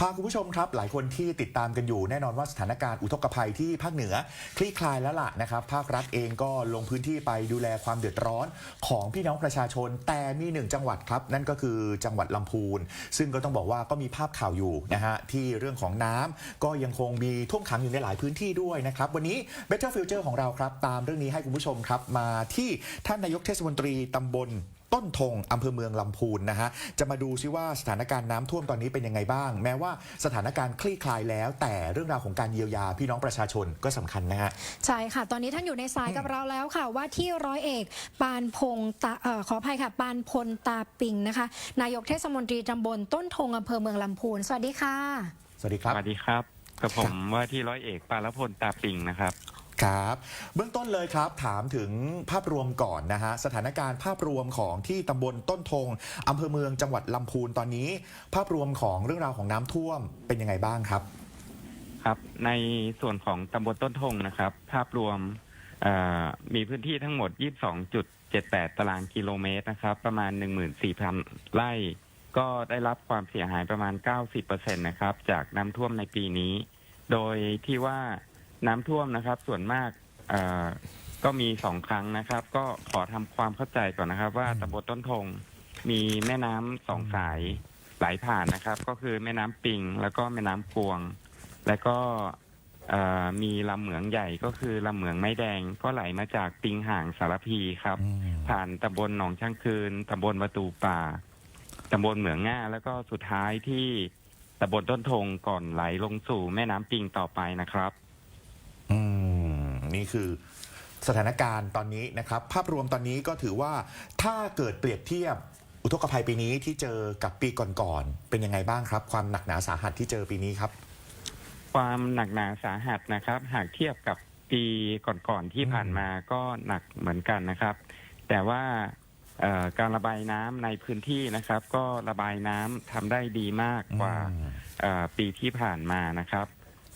พาคุณผู้ชมครับหลายคนที่ติดตามกันอยู่แน่นอนว่าสถานการณ์อุทกภัยที่ภาคเหนือ คลี่คลายแล้วล่ะนะครับ ภาครัฐเองก็ลงพื้นที่ไปดูแลความเดือดร้อนของพี่น้องประชาชน แต่มีหนึ่งจังหวัดครับ นั่นก็คือจังหวัดลำพูน ซึ่งก็ต้องบอกว่าก็มีภาพข่าวอยู่นะฮะที่เรื่องของน้ำก็ยังคงมีท่วมขังอยู่ในหลายพื้นที่ด้วยนะครับวันนี้ Better Future ของเราครับ ตามเรื่องนี้ให้คุณผู้ชมครับมาที่ท่านนายกเทศมนตรีตำบล ต้นธงอำเภอเมืองลำพูนนะฮะจะมาดูซิว่าสถานการณ์น้ำท่วมตอนนี้เป็นยังไงบ้าง แม้ว่าสถานการณ์คลี่คลายแล้ว แต่เรื่องราวของการเยียวยาพี่น้องประชาชนก็สำคัญนะฮะ ใช่ค่ะ ตอนนี้ท่านอยู่ในสายกับเราแล้วค่ะ ว่าที่ร้อยเอก ปานพงตาเอ่อขออภัยค่ะ ปานพลตาปิงนะคะ นายกเทศมนตรีตำบลต้นธงอำเภอเมืองลำพูน สวัสดีค่ะ สวัสดีครับ สวัสดีครับกับผมว่าที่ร้อยเอกปาลพลตาปิงนะครับ ครับ เบื้องต้นเลยครับถามถึงภาพรวมก่อนนะฮะสถานการณ์ภาพรวมของที่ตำบลต้นธงอำเภอเมืองจังหวัดลำพูนตอนนี้ ภาพรวมของเรื่องราวของน้ำท่วมเป็นยังไงบ้างครับ ครับในส่วนของตำบลต้นทงนะครับ ภาพรวมมีพื้นที่ทั้งหมด 22.78 ตารางกิโลเมตรนะครับ ประมาณ 14,000 ไร่ ก็ได้รับความเสียหายประมาณ 90%นะครับ จากน้ำท่วมในปีนี้ โดยที่ว่า น้ำท่วมนะครับ ส่วนมากเอ่อก็มีสองครั้งนะครับ ก็ขอทำความเข้าใจก่อนนะครับ ว่าอืมตำบลต้นทงมีแม่น้ำสองสายไหลผ่านนะครับ ก็คือแม่น้ำปิง แล้วก็แม่น้ำกวง แล้วก็เอ่อมีลำเหมืองใหญ่ก็คือลำเหมืองไม้แดง ก็ไหลมาจากปิงห่างสารพีครับ อืมผ่านตำบลหนองช่างคืน ตำบลประตูป่า ตำบลเหมืองง่า แล้วก็สุดท้ายที่ตำบลต้นทงก่อนไหลลงสู่แม่น้ำปิงต่อไปนะครับ อืมนี่คือสถานการณ์ตอนนี้นะครับ ภาพรวมตอนนี้ก็ถือว่าถ้าเกิดเปรียบเทียบอุทกภัยปีนี้ที่เจอกับปีก่อนๆเป็นยังไงบ้างครับ ความหนักหนาสาหัสที่เจอปีนี้ครับ ความหนักหนาสาหัสนะครับ หากเทียบกับปีก่อนๆที่อืมผ่านมาก็หนักเหมือนกันนะครับ แต่ว่าเอ่อการระบายน้ำในพื้นที่นะครับ ก็ระบายน้ำทำได้ดีมากกว่าอืมเอ่อปีที่ผ่านมานะครับ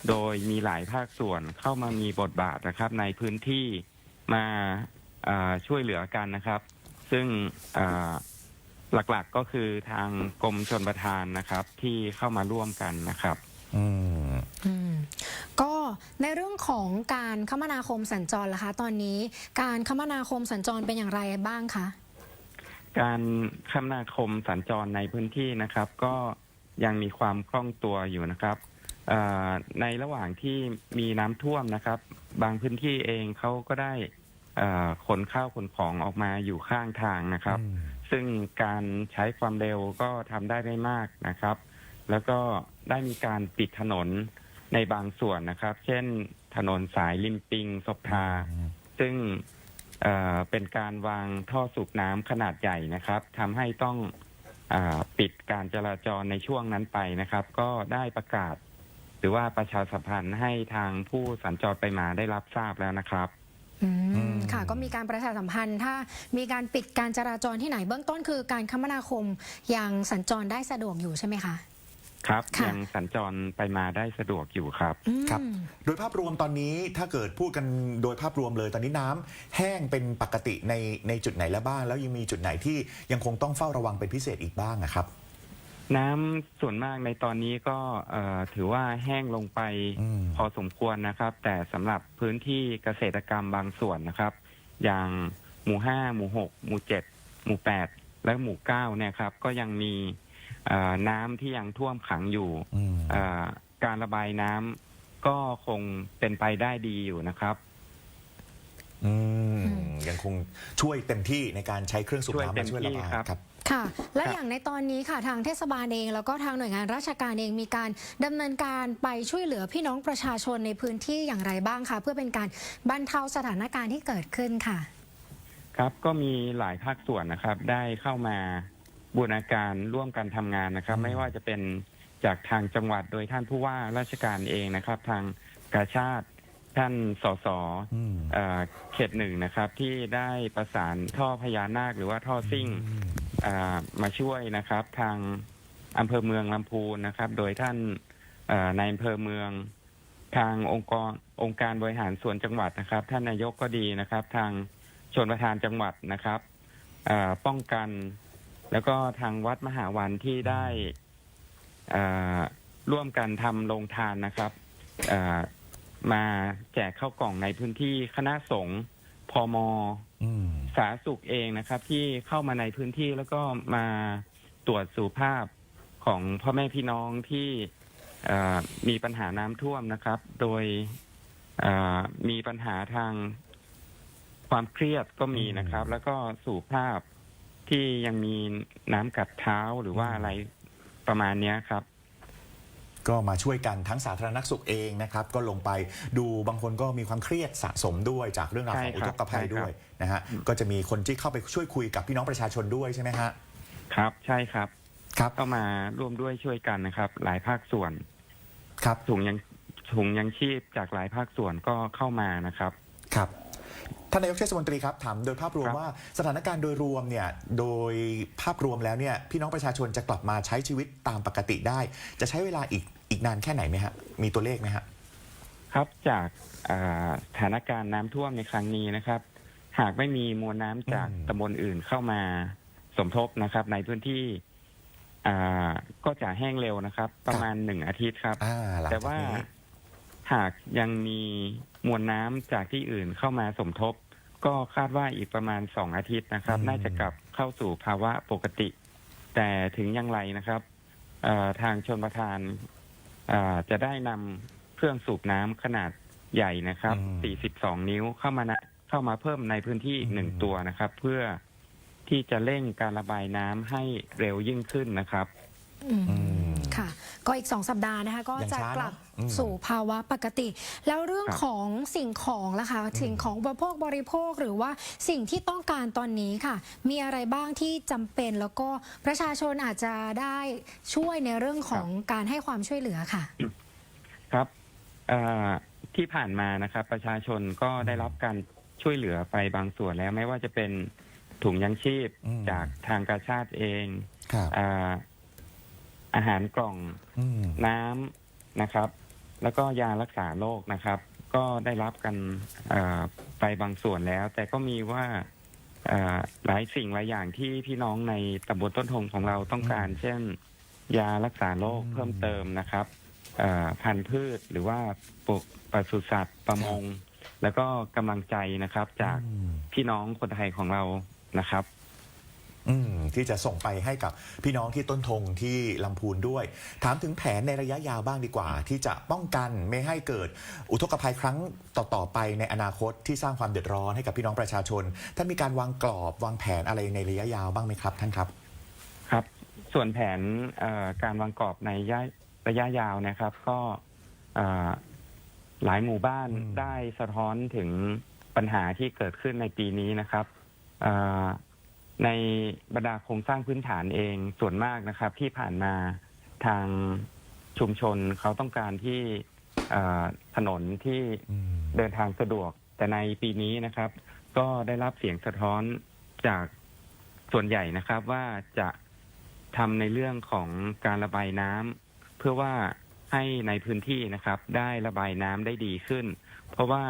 โดยมีหลายภาคส่วนเข้ามามีบทบาทนะครับ ในพื้นที่มาเอ่อช่วยเหลือกันนะครับ ซึ่งเอ่อหลักๆก็คือทางกรมชนประทานนะครับ ที่เข้ามาร่วมกันนะครับอืมอืมก็ในเรื่องของการคมนาคมสัญจรล่ะคะ ตอนนี้การคมนาคมสัญจรเป็นอย่างไรบ้างคะการคมนาคมสัญจรในพื้นที่นะครับ ก็ยังมีความคล่องตัวอยู่นะครับเอ่อในระหว่างที่มีน้ำท่วมนะครับ บางพื้นที่เองเขาก็ได้เอ่อขนข้าวขนของออกมาอยู่ข้างทางนะครับซึ่งการใช้ความเร็วก็ทำได้ไม่มากนะครับ แล้วก็ได้มีการปิดถนนในบางส่วนนะครับ เช่นถนนสายลิมปิงศพทา ซึ่งเอ่อเป็นการวางท่อสูบน้ำขนาดใหญ่นะครับทำให้ต้องอาปิดการจราจรในช่วงนั้นไปนะครับ ก็ได้ประกาศ หรือว่าประชาสัมพันธ์ให้ทางผู้สัญจรไปมาได้รับทราบแล้วนะครับอืมอืมค่ะ ก็มีการประชาสัมพันธ์ ถ้ามีการปิดการจราจรที่ไหนเบื้องต้นคือการคมนาคมยังสัญจรได้สะดวกอยู่ใช่ไหมคะ ครับค่ะ ยังสัญจรไปมาได้สะดวกอยู่ครับ อืม ครับ โดยภาพรวมตอนนี้ถ้าเกิดพูดกันโดยภาพรวมเลยตอนนี้น้ำแห้งเป็นปกติในในจุดไหนแล้วบ้าง แล้วยังมีจุดไหนที่ยังคงต้องเฝ้าระวังเป็นพิเศษอีกบ้างนะครับ น้ำส่วนมากในตอนนี้ก็เอ่อถือว่าแห้งลงไปอืม พอสมควรนะครับ แต่สำหรับพื้นที่เกษตรกรรมบางส่วนนะครับ อย่างหมู่ห้าหมู่หกหมู่เจ็ดหมู่แปดและหมู่เก้าเนี่ยครับ ก็ยังมีเอ่อน้ำที่ยังท่วมขังอยู่ อืม เอ่อการระบายน้ำก็คงเป็นไปได้ดีอยู่นะครับ อืม ยังคงช่วยเต็มที่ในการใช้เครื่องสูบช่วยน้ำเต็มามช่วยระบายที่ครับ ครับ ค่ะ และครับอย่างในตอนนี้ค่ะทางเทศบาลเอง แล้วก็ทางหน่วยงานราชการเองมีการดำเนินการไปช่วยเหลือพี่น้องประชาชนในพื้นที่อย่างไรบ้างคะเพื่อเป็นการบรรเทาสถานการณ์ที่เกิดขึ้นค่ะ ครับก็มีหลายภาคส่วนนะครับ ได้เข้ามาบูรณาการร่วมกันทำงานนะครับอืมไม่ว่าจะเป็นจากทางจังหวัดโดยท่านผู้ว่าราชการเองนะครับ ทางกาชาติท่านสสอืมเอ่อเขตหนึ่งนะครับ ที่ได้ประสานท่อพญานาคหรือว่าท่อซิ่งอื มามาช่วยนะครับ ทางอำเภอเมืองลำพูนนะครับ โดยท่านเอ่อในอำเภอเมืองทางองค์กรองค์การบริหารส่วนจังหวัดนะครับ ท่านนายกก็ดีนะครับ ทางชนประธานจังหวัดนะครับป้องกัน แล้วก็ทางวัดมหาวันที่ได้ร่วมกันทำโรงทานนะครับมาแจกข้าวกล่องในพื้นที่คณะสงฆ์พม อืม สาธารณสุขเองนะครับ ที่เข้ามาในพื้นที่แล้วก็มาตรวจสุขภาพของพ่อแม่พี่น้องที่เอ่อมีปัญหาน้ำท่วมนะครับ โดยเอ่อมีปัญหาทางความเครียดก็มีนะครับแล้วก็สุขภาพที่ยังมีน้ำกัดเท้าหรือว่าอะไรประมาณเนี้ยครับ ก็มาช่วยกันทั้งสาธารณสุขเองนะครับ ก็ลงไปดูบางคนก็มีความเครียดสะสมด้วยจากเรื่องราวของใช่อุคทรับกภัยใช่ครับด้วยนะฮะก็จะมีคนที่เข้าไปช่วยคุยกับพี่น้องประชาชนด้วยใช่ไหมฮะครับใช่ครับครับเข้ามาร่วมด้วยช่วยกันนะครับ หลายภาคส่วนครับถุงยังถุงยังชีพจากหลายภาคส่วนก็เข้ามานะครับครับ ท่านนายกเทศมนตรีครับถามโดยภาพรวมครับว่าสถานการณ์โดยรวมเนี่ยโดยภาพรวมแล้วเนี่ยพี่น้องประชาชนจะกลับมาใช้ชีวิตตามปกติได้ จะใช้เวลาอีกอีกนานแค่ไหนไหมฮะมีตัวเลขไหมฮะครับจากอ่าสถานการณ์น้ำท่วมในครั้งนี้นะครับ หากไม่มีมวลน้ำจากอืมตำบลอื่นเข้ามาสมทบนะครับ ในพื้นที่อ่าก็จะแห้งเร็วนะครับ ประมาณหนึ่งอาทิตย์ครับอ่าหลังแต่จากว่านี้ หากยังมีมวลน้ำจากที่อื่นเข้ามาสมทบ ก็คาดว่าอีกประมาณสองอาทิตย์นะครับ น่าจะกลับเข้าสู่ภาวะปกติ แต่ถึงอย่างไรนะครับเอ่อทางชนประทานเอ่อจะได้นำเครื่องสูบน้ำขนาดใหญ่นะครับ 42 นิ้วเข้ามานะเข้ามาเพิ่มในพื้นที่อีกหนึ่งตัวนะครับ เพื่อที่จะเร่งการระบายน้ำให้เร็วยิ่งขึ้นนะครับอืมอืม ค่ะ ก็อีกสองสัปดาห์นะคะก็ยังจะช้ากลับเนอะอืมสู่ภาวะปกติ แล้วเรื่องครับของสิ่งของล่ะคะสิ่งของบริโภคบริโภคหรือว่าสิ่งที่ต้องการตอนนี้ค่ะ มีอะไรบ้างที่จำเป็นแล้วก็ประชาชนอาจจะได้ช่วยในเรื่องของการให้ความช่วยเหลือค่ะ ครับเอ่อที่ผ่านมานะครับ ประชาชนก็ได้รับการช่วยเหลือไปบางส่วนแล้วไม่ว่าจะเป็นถุงยังชีพอืม จากทางกาชาติเองครับอา อาหารกล่องอืมน้ำนะครับ แล้วก็ยารักษาโรคนะครับ ก็ได้รับกันเอ่อไปบางส่วนแล้ว แต่ก็มีว่าเอ่อหลายสิ่งหลายอย่างที่พี่น้องในตำบลต้นทงของเราต้องการ เช่น ยารักษาโรคอืมเพิ่มเติมนะครับเอ่อพันธุ์พืชหรือว่าปลูกปศุสัตว์ประมง แล้วก็กำลังใจนะครับจาก อืม พี่น้องคนไทยของเรานะครับ อืมที่จะส่งไปให้กับพี่น้องที่ต้นทงที่ลำพูนด้วย ถามถึงแผนในระยะยาวบ้างดีกว่า ที่จะป้องกันไม่ให้เกิดอุทกภัยครั้งต่อๆไปในอนาคตที่สร้างความเดือดร้อนให้กับพี่น้องประชาชนท่านมีการวางกรอบวางแผนอะไรในระยะยาวบ้างไหมครับ ท่านครับ ครับ ส่วนแผนเอ่อการวางกรอบในระยะระยะยาวนะครับ ก็เอ่อหลายหมู่บ้านอืม ได้สะท้อนถึงปัญหาที่เกิดขึ้นในปีนี้นะครับเอ่อ ในบรรดาโครงสร้างพื้นฐานเองส่วนมากนะครับ ที่ผ่านมาทางชุมชนเขาต้องการที่ถนนที่เดินทางสะดวก แต่ในปีนี้นะครับ ก็ได้รับเสียงสะท้อนจากส่วนใหญ่นะครับว่าจะทำในเรื่องของการระบายน้ำเพื่อว่าให้ในพื้นที่นะครับ ได้ระบายน้ำได้ดีขึ้น เพราะว่า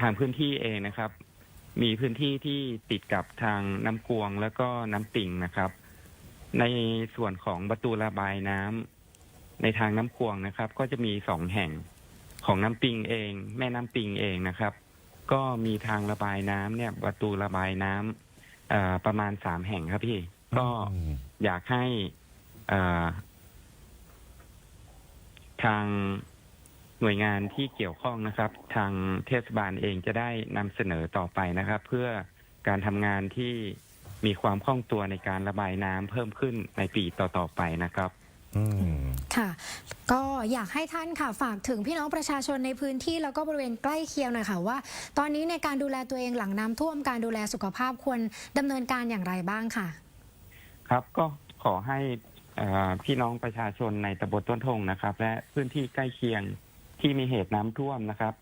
ทางพื้นที่เองนะครับ มีพื้นที่ที่ติดกับทางน้ำกวงแล้วก็น้ำปิงนะครับ ในส่วนของประตูระบายน้ำในทางน้ำกวงนะครับ ก็จะมีสองแห่งของน้ำปิงเอง แม่น้ำปิงเองนะครับ ก็มีทางระบายน้ำเนี่ย ประตูระบายน้ำประมาณสามแห่งครับพี่ ก็อยากให้ทาง หน่วยงานที่เกี่ยวข้องนะครับ ทางเทศบาลเองจะได้นำเสนอต่อไปนะครับ เพื่อการทำงานที่มีความคล่องตัวในการระบายน้ำเพิ่มขึ้นในปีต่อๆไปนะครับอืมค่ะ ก็อยากให้ท่านค่ะฝากถึงพี่น้องประชาชนในพื้นที่แล้วก็บริเวณใกล้เคียงหน่อยค่ะว่า ตอนนี้ในการดูแลตัวเองหลังน้ำท่วมการดูแลสุขภาพควรดำเนินการอย่างไรบ้างค่ะ ครับก็ขอให้เอ่อพี่น้องประชาชนในตำบลต้นทงนะครับ และพื้นที่ใกล้เคียง ที่มีเหตุน้ำท่วมนะครับ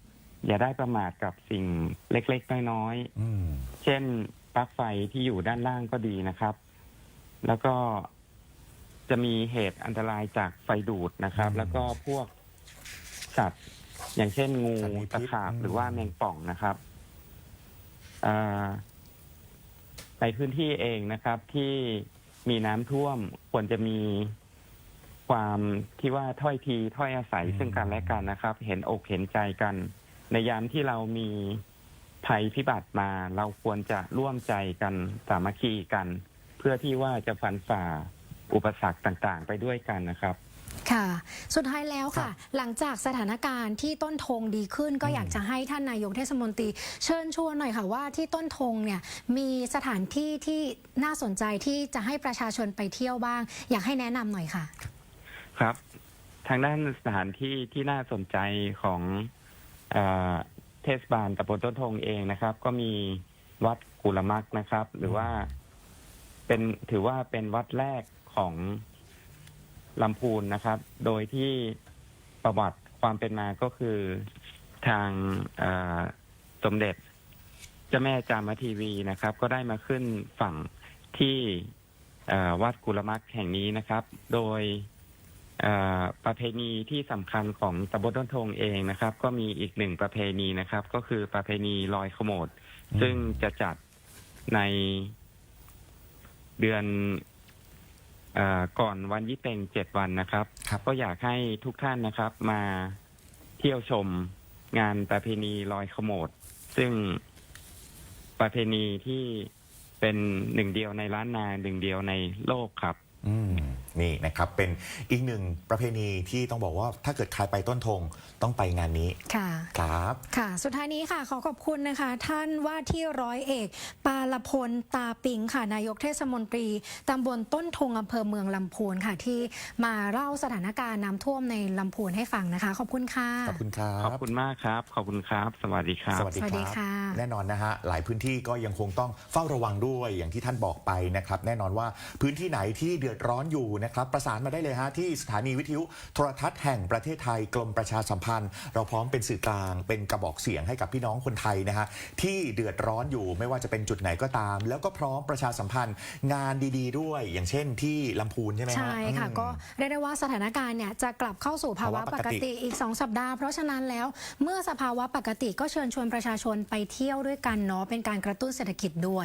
อย่าได้ประมาทกับสิ่งเล็กๆ น้อยอืมๆ เช่นปลั๊กไฟที่อยู่ด้านล่างก็ดีนะครับ แล้วก็จะมีเหตุอันตรายจากไฟดูดนะครับอืมแล้วก็พวกสัตว์อย่างเช่นงูสัตว์มีพิษตะขาบอืม หรือว่าแมงป่องนะครับเอ่อในพื้นที่เองนะครับที่มีน้ำท่วมควรจะมี ความที่ว่าถ้อยทีถ้อยอาศัยอืมซึ่งกันและกันนะครับ เห็นอกเห็นใจกัน ในยามที่เรามีภัยพิบัติมา เราควรจะร่วมใจกันสามัคคีกัน เพื่อที่ว่าจะฟันฝ่าอุปสรรคต่างๆ ไปด้วยกันนะครับ ค่ะ สุดท้ายแล้วครัค่ะบหลังจากสถานการณ์ที่ต้นธงดีขึ้น ก็อืมอยากจะให้ท่านนายกเทศมนตรี เชิญชวนหน่อยค่ะว่าที่ต้นธงเนี่ยมีสถานที่ที่น่าสนใจที่จะให้ประชาชนไปเที่ยวบ้าง อยากให้แนะนำหน่อยค่ะ ครับ ทางด้านสถานที่ที่น่าสนใจของเออเทศบาลตำบลต้นทงเองนะครับ ก็มีวัดกุลมักนะครับ หรือว่าเป็นถือว่าเป็นวัดแรกของลำพูนนะครับ โดยที่ประวัติความเป็นมาก็คือทางสมเด็จเจ้าแม่จามทีวีนะครับ ก็ได้มาขึ้นฝั่งที่วัดกุลมักแห่งนี้นะครับ โดย ประเพณีที่สำคัญของตำบลต้นทงเองนะครับ ก็มีอีกหนึ่งประเพณีนะครับ ก็คือประเพณีลอยขโมดซึ่งจะจัดในเดือนเออก่อนวันยี่เปงเจ็ดวันนะครับครับก็อยากให้ทุกท่านนะครับ มาเที่ยวชมงานประเพณีลอยขโมดซึ่งประเพณีที่เป็นหนึ่งเดียวในล้านนาหนึ่งเดียวในโลกครับ อืม นี่นะครับเป็นอีกหนึ่งประเพณีที่ต้องบอกว่าถ้าเกิดใครไปต้นธงต้องไปงานนี้ค่ะครับค่ะ สุดท้ายนี้ค่ะขอขอบคุณนะคะ ท่านว่าที่ร้อยเอก ปาลพลตาปิงค่ะนายกเทศมนตรีตำบลต้นทงอำเภอเมืองลำพูนค่ะ ที่มาเล่าสถานการณ์น้ำท่วมในลำพูนให้ฟังนะคะ ขอบคุณค่ะขอบคุณครับขอบคุณมากครับ ขอบคุณครับ สวัสดีครับ สวัสดีสวัสคดีรับค่ะแน่นอนนะฮะหลายพื้นที่ก็ยังคงต้องเฝ้าระวังด้วยอย่างที่ท่านบอกไปนะครับแน่นอนว่าพื้นที่ไหนที่เดือดร้อนอยู่นะครับ ประสานมาได้เลยฮะที่สถานีวิทยุโทรทัศน์แห่งประเทศไทยกรมประชาสัมพันธ์ เราพร้อมเป็นสื่อกลาง เป็นกระบอกเสียงให้กับพี่น้องคนไทยนะฮะที่เดือดร้อนอยู่ไม่ว่าจะเป็นจุดไหนก็ตาม แล้วก็พร้อมประชาสัมพันธ์งานดี ๆ ด้วย อย่างเช่นที่ลำพูนใช่ไหมฮะใช่ค่ะอืม ก็เรียกได้ว่าสถานการณ์เนี่ยจะกลับเข้าสู่ภาวะภาวะปปกกติ ติอีก 2 สัปดาห์ เพราะฉะนั้นแล้วเมื่อสภาวะปกติก็เชิญชวนประชาชนไปเที่ยวด้วยกันเนาะเป็นการกระตุ้นเศรษฐกิจด้วย